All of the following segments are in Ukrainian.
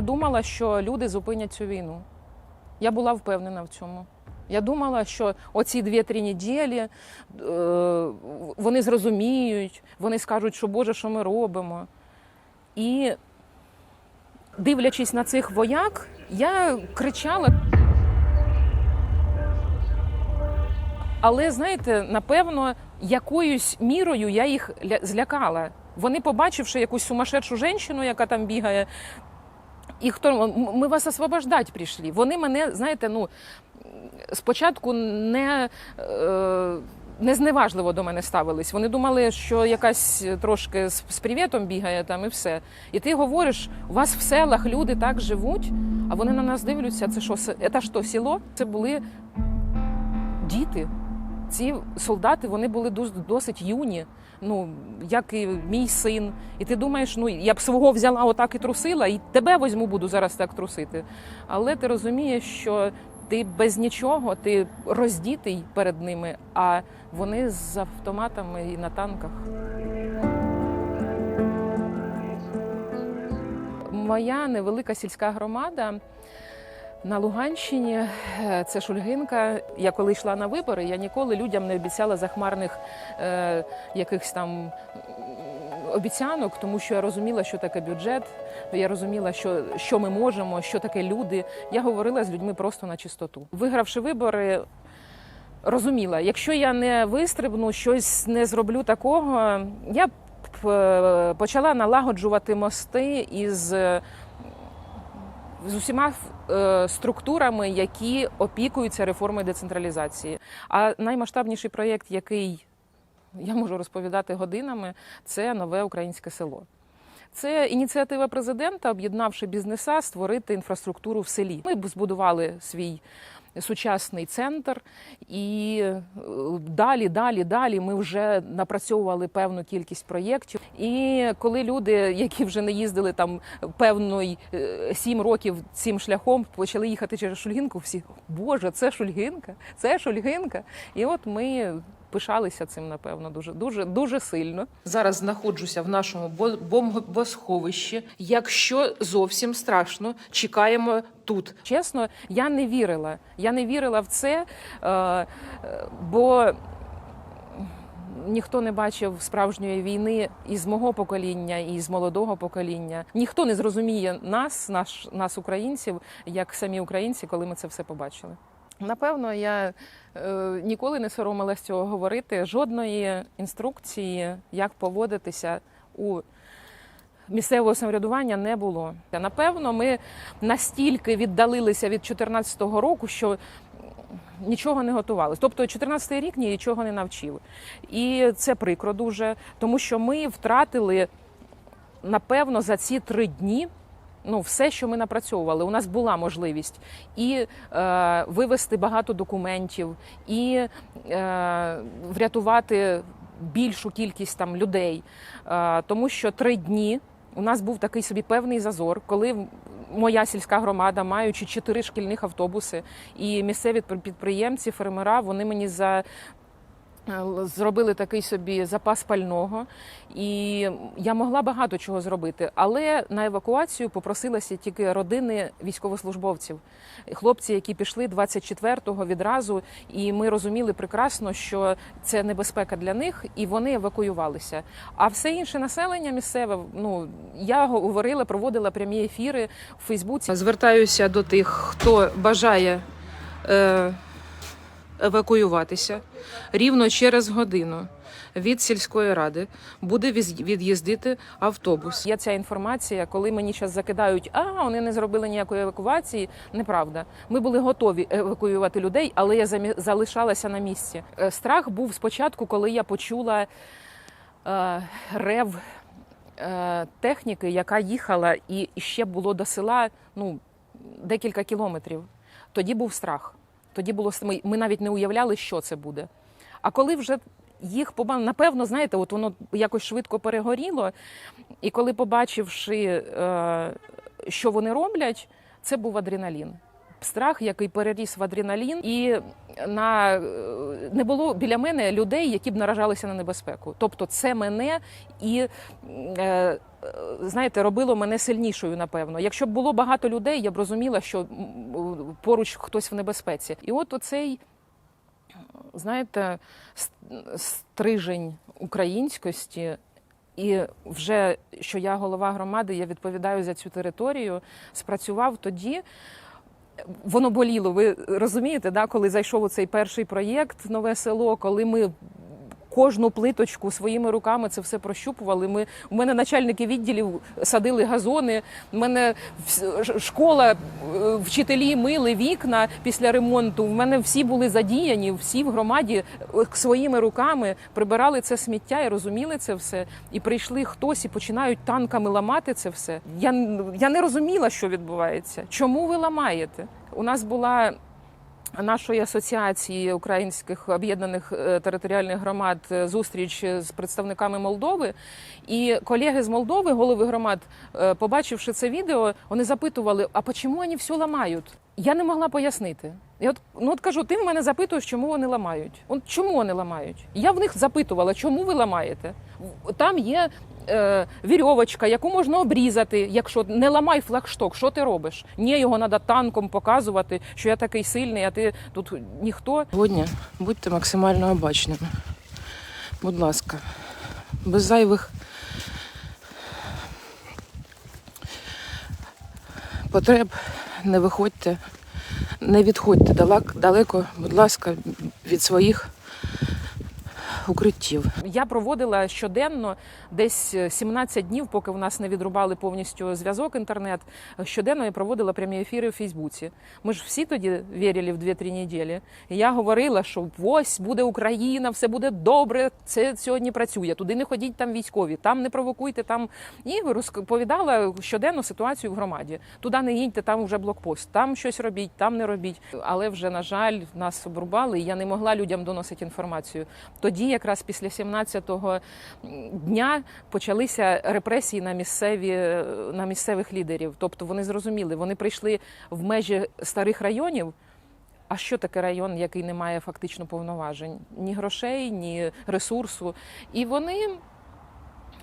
Я думала, що люди зупинять цю війну. Я була впевнена в цьому. Я думала, що оці дві-три неділі е, вони зрозуміють, вони скажуть, що Боже, що ми робимо. І дивлячись на цих вояк, я кричала. Але знаєте, напевно, якоюсь мірою я їх злякала. Вони, побачивши якусь сумасшедшу жінку, яка там бігає, і хто ми вас освобождати прийшли. Вони мене, знаєте, ну спочатку не. Е, Незневажливо до мене ставились. Вони думали, що якась трошки з, з привітом бігає там і все. І ти говориш, у вас в селах люди так живуть, а вони на нас дивляться. Це що, це що, село? Це були діти. Ці солдати вони були досить юні, ну як і мій син. І ти думаєш, ну я б свого взяла отак і трусила, і тебе возьму, буду зараз так трусити. Але ти розумієш, що ти без нічого, ти роздітий перед ними, а вони з автоматами і на танках. Моя невелика сільська громада на Луганщині е, це Шульгинка. Я коли йшла на вибори, я ніколи людям не обіцяла захмарних е, якихось там обіцянок, тому що я розуміла, що таке бюджет. Я розуміла, що, що ми можемо, що таке люди. Я говорила з людьми просто на чистоту. Вигравши вибори, розуміла, якщо я не вистрибну, щось не зроблю такого, я б е, почала налагоджувати мости із з усіма е, структурами, які опікуються реформою децентралізації. А наймасштабніший проєкт, який я можу розповідати годинами, це нове українське село. Це ініціатива президента, об'єднавши бізнеса, створити інфраструктуру в селі. Ми збудували свій сучасний центр, і е, далі, далі, далі ми вже напрацьовували певну кількість проєктів. І коли люди, які вже не їздили там певний е, сім років цим шляхом, почали їхати через Шульгінку, всі Боже, це Шульгінка, це Шульгинка. І от ми пишалися цим, напевно, дуже дуже дуже сильно. Зараз знаходжуся в нашому бо- бомбосховищі. Якщо зовсім страшно, чекаємо тут. Чесно, я не вірила. Я не вірила в це, е, бо ніхто не бачив справжньої війни із мого покоління, і з молодого покоління. Ніхто не зрозуміє нас, наш, нас, українців, як самі українці, коли ми це все побачили. Напевно, я е, ніколи не соромилась цього говорити. Жодної інструкції, як поводитися у місцевого самоврядування не було. Напевно, ми настільки віддалилися від 2014 року, що нічого не готувалися. Тобто 14 рік нічого не навчив. І це прикро дуже, тому що ми втратили, напевно, за ці три дні. Ну, все, що ми напрацьовували, у нас була можливість і е, вивести багато документів, і е, врятувати більшу кількість там людей. Е, тому що три дні у нас був такий собі певний зазор, коли моя сільська громада, маючи чотири шкільних автобуси, і місцеві підприємці, фермера, вони мені за Зробили такий собі запас пального, і я могла багато чого зробити. Але на евакуацію попросилася тільки родини військовослужбовців, хлопці, які пішли 24-го відразу, і ми розуміли прекрасно, що це небезпека для них, і вони евакуювалися. А все інше населення місцеве, ну я говорила, проводила прямі ефіри в Фейсбуці. Звертаюся до тих, хто бажає. Е- евакуюватися рівно через годину. Від сільської ради буде від'їздити автобус. Є ця інформація, коли мені зараз закидають, а вони не зробили ніякої евакуації. Неправда. Ми були готові евакуювати людей, але я залишалася на місці. Е, Страх був спочатку, коли я почула е, рев е, техніки, яка їхала, і ще було до села ну, декілька кілометрів. Тоді був страх. Тоді було ми, навіть не уявляли, що це буде. А коли вже їх побачив, напевно, знаєте, от воно якось швидко перегоріло. І коли побачивши, е, що вони роблять, це був адреналін. Страх, який переріс в адреналін, і на е, не було біля мене людей, які б наражалися на небезпеку. Тобто, це мене і е, е, знаєте, робило мене сильнішою. Напевно, якщо б було багато людей, я б розуміла, що поруч хтось в небезпеці. І от оцей, знаєте, стрижень українськості. І вже що я голова громади, я відповідаю за цю територію. Спрацював тоді. Воно боліло. Ви розумієте, да, коли зайшов у цей перший проєкт Нове село, коли ми кожну плиточку своїми руками це все прощупували. Ми у мене начальники відділів садили газони. У мене школа, е, вчителі мили вікна після ремонту. В мене всі були задіяні, всі в громаді е, своїми руками прибирали це сміття і розуміли це все. І прийшли хтось і починають танками ламати це все. Я, я не розуміла, що відбувається. Чому ви ламаєте? У нас була нашої асоціації українських об'єднаних е, територіальних громад е, зустріч з представниками Молдови. І колеги з Молдови, голови громад, е, побачивши це відео, вони запитували: а чому вони все ламають? Я не могла пояснити. І от, ну от кажу, ти в мене запитуєш, чому вони ламають. От чому вони ламають? Я в них запитувала, чому ви ламаєте? Там є е, вірьовочка, яку можна обрізати, якщо не ламай флагшток, що ти робиш? Ні, його треба танком показувати, що я такий сильний, а ти тут ніхто. Сьогодні будьте максимально обачними. Будь ласка, без зайвих потреб не виходьте, не відходьте далек- далеко, будь ласка, від своїх укриттів. Я проводила щоденно десь е, 17 днів, поки в нас не відрубали повністю зв'язок інтернет. Щоденно я проводила прямі ефіри в Фейсбуці. Ми ж всі тоді вірили в 2-3 неділі. Я говорила, що ось буде Україна, все буде добре. Це сьогодні працює. Туди не ходіть там військові, там не провокуйте. Там і розповідала щоденно ситуацію в громаді. Туди не їдьте, там вже блокпост, там щось робіть, там не робіть. Але вже на жаль, нас обрубали. і Я не могла людям доносити інформацію. Тоді, якраз після 17-го дня, почалися репресії на місцеві на місцевих лідерів. Тобто вони зрозуміли, вони прийшли в межі старих районів. А що таке район, який не має фактично повноважень? Ні грошей, ні ресурсу. І вони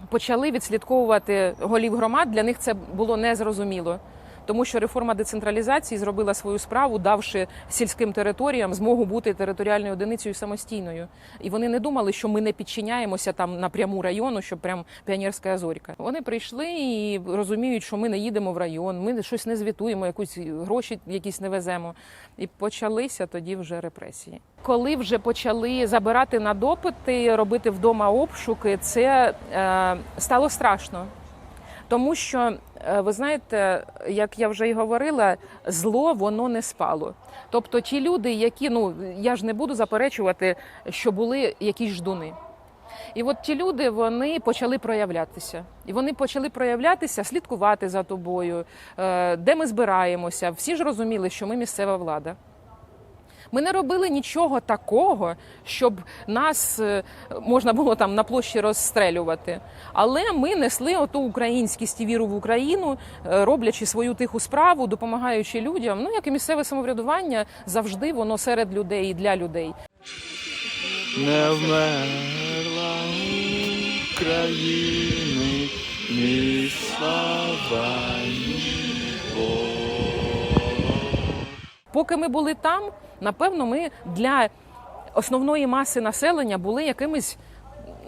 почали відслідковувати голів громад. Для них це було незрозуміло. Тому що реформа децентралізації зробила свою справу, давши сільським територіям змогу бути територіальною одиницею самостійною. І вони не думали, що ми не підчиняємося там напряму району, що прям піонерська зорька. Вони прийшли і розуміють, що ми не їдемо в район, ми щось не звітуємо, якусь гроші якісь не веземо. І почалися тоді вже репресії. Коли вже почали забирати на допити, робити вдома обшуки, це е, стало страшно. Тому що ви знаєте, як я вже й говорила, зло воно не спало. Тобто, ті люди, які ну я ж не буду заперечувати, що були якісь ждуни. І от ті люди вони почали проявлятися, і вони почали проявлятися, слідкувати за тобою, е, де ми збираємося. Всі ж розуміли, що ми місцева влада. Ми не робили нічого такого, щоб нас е, можна було там на площі розстрелювати. Але ми несли оту українськість і віру в Україну, е, роблячи свою тиху справу, допомагаючи людям. Ну як і місцеве самоврядування завжди воно серед людей і для людей. Не вмерла України, ні слава, ні Бог. Поки ми були там, напевно, ми для основної маси населення були якимись.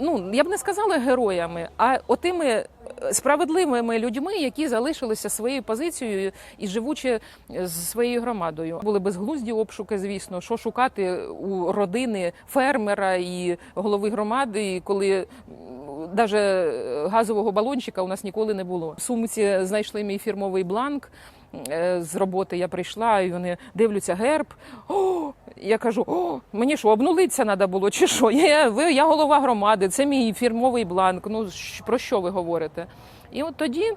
Ну, я б не сказала героями, а отими е, справедливими людьми, які залишилися своєю позицією і живучи з своєю громадою. Були безглузді обшуки, звісно, що шукати у родини фермера і голови громади, коли навіть газового балончика у нас ніколи не було. В сумці знайшли мій фірмовий бланк. е, З роботи я прийшла, і вони дивляться герб. О, я кажу: о, мені що, обнулитися треба було, чи що? Я, ви, я голова громади, це мій фірмовий бланк. Ну про що ви говорите? І от тоді.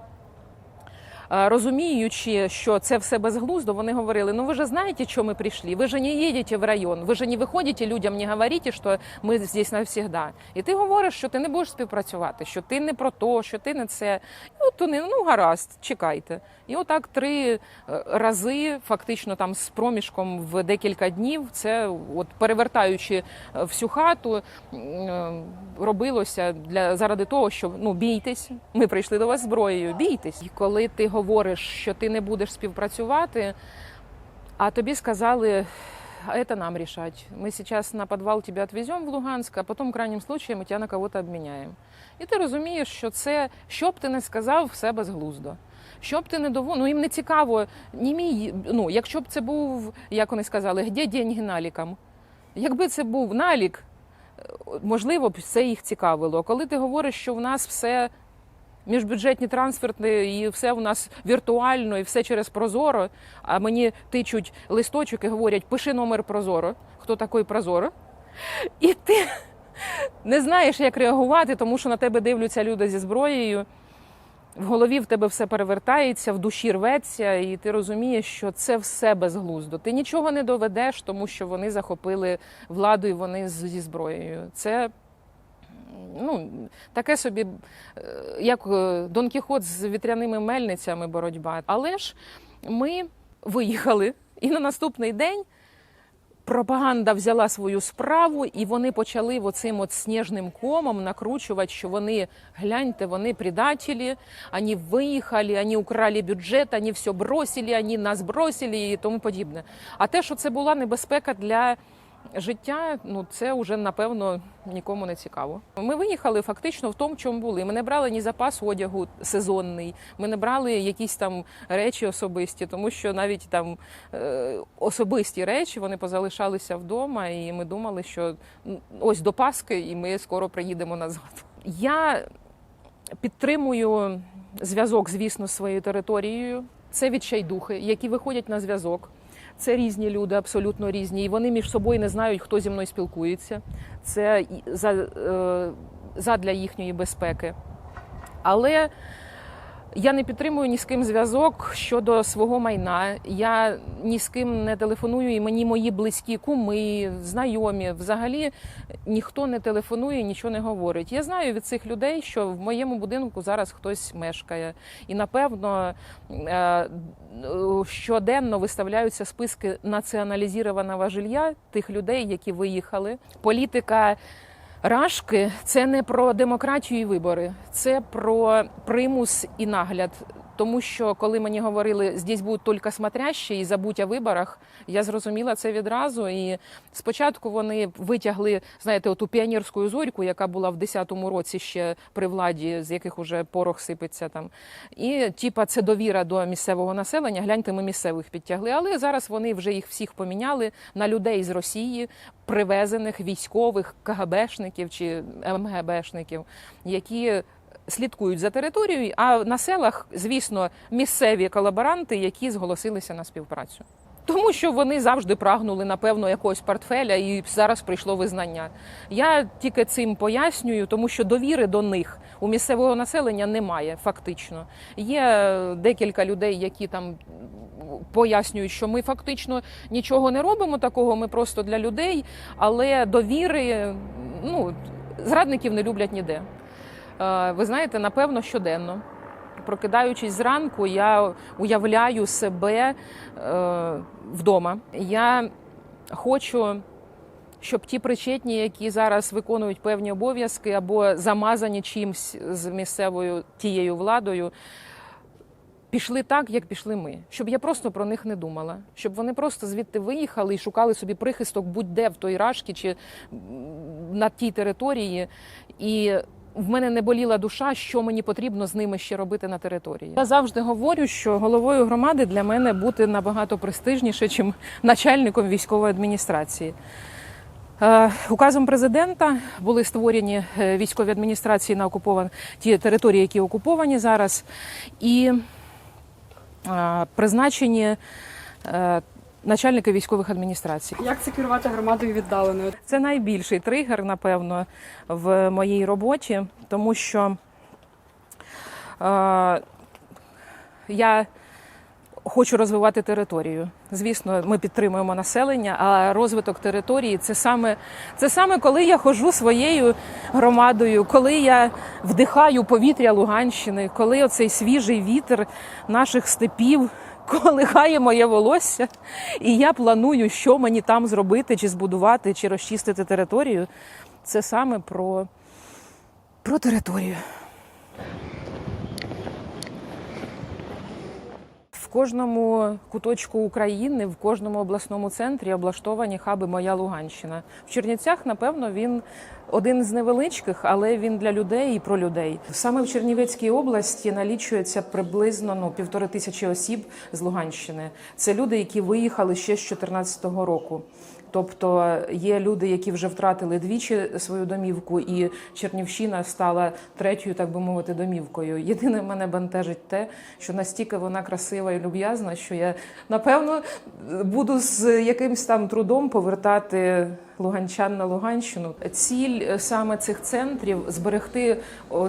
Розуміючи, що це все безглуздо, вони говорили: ну ви же знаєте, що ми прийшли? Ви же не їдете в район, ви же не виходите людям, не говорите, що ми здесь навсегда. І ти говориш, що ти не будеш співпрацювати, що ти не про то, що ти не це. І тут вони, ну гаразд, чекайте. І отак три е, рази, фактично там з проміжком в декілька днів, це от перевертаючи е, всю хату, е, робилося для заради того, що ну бійтесь, ми прийшли до вас зброєю, бійтесь. І коли ти говориш, що ти не будеш співпрацювати, а тобі сказали. А это нам решать. Мы сейчас на подвал тебя отвезем в Луганск, а потом, в крайнем случае, ми тебя на кого-то обміняємо. І ти розумієш, що це, що б ти не сказав, все безглуздо. Що б ти не доводив, ну їм не цікаво, ні мій, ну, якщо б це був, як вони сказали, де деньги налікам? Якби це був налік, е, можливо б це їх цікавило. Коли ти говориш, що в нас все міжбюджетні трансферти, і все в нас віртуально, і все через Прозоро, а мені тичуть листочок і говорять, пиши номер Прозоро. Хто такий Прозоро? І ти не знаєш, як реагувати, тому що на тебе дивляться люди зі зброєю. В голові в тебе все перевертається, в душі рветься, і ти розумієш, що це все безглуздо. Ти нічого не доведеш, тому що вони захопили владу і вони зі зброєю. Це ну, таке собі, е, як е, Дон Кіхот з вітряними мельницями боротьба. Але ж ми виїхали, і на наступний день пропаганда взяла свою справу, і вони почали оцим от сніжним комом накручувати, що вони гляньте, вони предателі, вони виїхали, вони украли бюджет, вони все бросили, вони нас бросили і тому подібне. А те, що це була небезпека для життя, ну це вже напевно нікому не цікаво. Ми виїхали фактично в тому, чому були. Ми не брали ні запас одягу сезонний, ми не брали якісь там речі особисті, тому що навіть там е, особисті речі вони позалишалися вдома, і ми думали, що ось до Паски, і ми скоро приїдемо назад. Я підтримую зв'язок, звісно, з своєю територією. Це відчайдухи, які виходять на зв'язок. Це різні люди, абсолютно різні, і вони між собою не знають, хто зі мною спілкується. Це за, е, задля їхньої безпеки. Але я не підтримую ні з ким зв'язок щодо свого майна. Я ні з ким не телефоную, і мені мої близькі куми, знайомі. Взагалі ніхто не телефонує, нічого не говорить. Я знаю від цих людей, що в моєму будинку зараз хтось мешкає, і напевно е, щоденно виставляються списки націоналізованого жилья тих людей, які виїхали. Політика. Рашки це не про демократію і вибори, це про примус і нагляд. Тому що коли мені говорили, здесь будуть тільки смотрящі і забудь о виборах, я зрозуміла це відразу. І спочатку вони витягли, знаєте, оту піонерську зорьку, яка була в 10-му році ще при владі, з яких уже порох сипеться там. І типа це довіра до місцевого населення. Гляньте, ми місцевих підтягли. Але зараз вони вже їх всіх поміняли на людей з Росії, привезених військових КГБшників чи МГБшників, які слідкують за територією. А на селах, звісно, місцеві колаборанти, які зголосилися на співпрацю. Тому що вони завжди прагнули напевно якогось портфеля, і зараз прийшло визнання. Я тільки цим пояснюю, тому що довіри до них у місцевого населення немає. Фактично є декілька людей, які там пояснюють, що ми фактично нічого не робимо такого. Ми просто для людей, але довіри ну зрадників не люблять ніде. Е, Ви знаєте, напевно, щоденно. Прокидаючись зранку, я уявляю себе е, вдома. Я хочу, щоб ті причетні, які зараз виконують певні обов'язки або замазані чимсь з місцевою тією владою, пішли так, як пішли ми. Щоб я просто про них не думала. Щоб вони просто звідти виїхали і шукали собі прихисток будь-де в той рашки чи на тій території. І в мене не боліла душа, що мені потрібно з ними ще робити на території. Я завжди говорю, що головою громади для мене бути набагато престижніше, ніж начальником військової адміністрації. Е, Указом президента були створені е, військові адміністрації на окуповані ті території, які окуповані зараз, і е, призначені начальники військових адміністрацій. Як це керувати громадою віддаленою? Це найбільший тригер, напевно, в моїй роботі, тому що е, я Хочу розвивати територію. Звісно, ми підтримуємо населення, а розвиток території це саме, це саме коли я ходжу своєю громадою, коли я вдихаю повітря Луганщини, коли оцей свіжий вітер наших степів колихає моє волосся, і я планую, що мені там зробити, чи збудувати, чи розчистити територію. Це саме про, про територію. Кожному куточку України, в кожному обласному центрі облаштовані хаби Моя Луганщина. В Чернівцях, напевно, він один з невеличких, але він для людей і про людей. Саме в Чернівецькій області налічується приблизно ну, півтори тисячі осіб з Луганщини. Це люди, які виїхали ще з 2014 року. Тобто є люди, які вже втратили двічі свою домівку, і Чернівщина стала третьою, так би мовити, домівкою. Єдине мене бентежить те, що настільки вона красива і люб'язна, що я напевно буду з якимсь там трудом повертати луганчан на Луганщину. Ціль е, саме цих центрів зберегти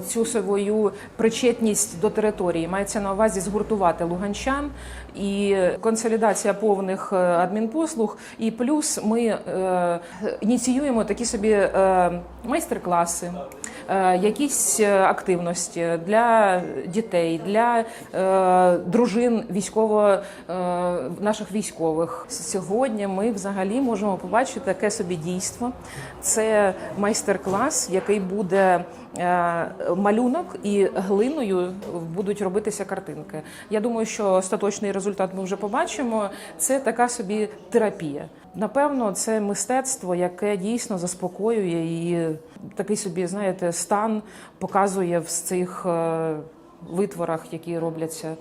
цю свою причетність до території. Мається на увазі згуртувати луганчан і консолідація повних е, адмінпослуг. І плюс ми е, ініціюємо такі собі е, майстер-класи. Е, Якісь е, активності для дітей, для е, дружин військово наших військових. Сьогодні ми взагалі можемо побачити таке собі дійство. Це майстер-клас, який буде малюнок і глиною будуть робитися картинки. Я думаю, що остаточний результат ми вже побачимо. Це така собі терапія. Напевно, це мистецтво, яке дійсно заспокоює і такий собі, знаєте, стан показує в цих. Витворах, які робляться.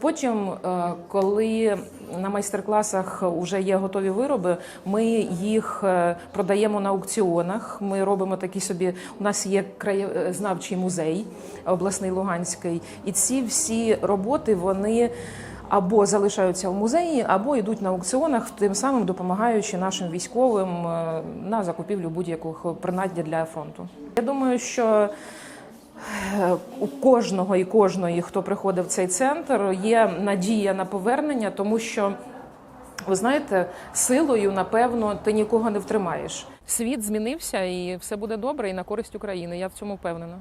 Потім, е, коли на майстер-класах вже є готові вироби, ми їх е, продаємо на аукціонах. Ми робимо такі собі. У нас є краєзнавчий музей обласний Луганський, і ці всі роботи вони. Або залишаються в музеї, або йдуть на аукціонах, тим самим допомагаючи нашим військовим е, на закупівлю будь-якого принаддя для фронту. Я думаю, що у кожного і кожної, хто приходив в цей центр, є надія на повернення, тому що. Ви знаєте, силою, напевно, ти нікого не втримаєш. Світ змінився, і все буде добре, і на користь України. Я в цьому впевнена.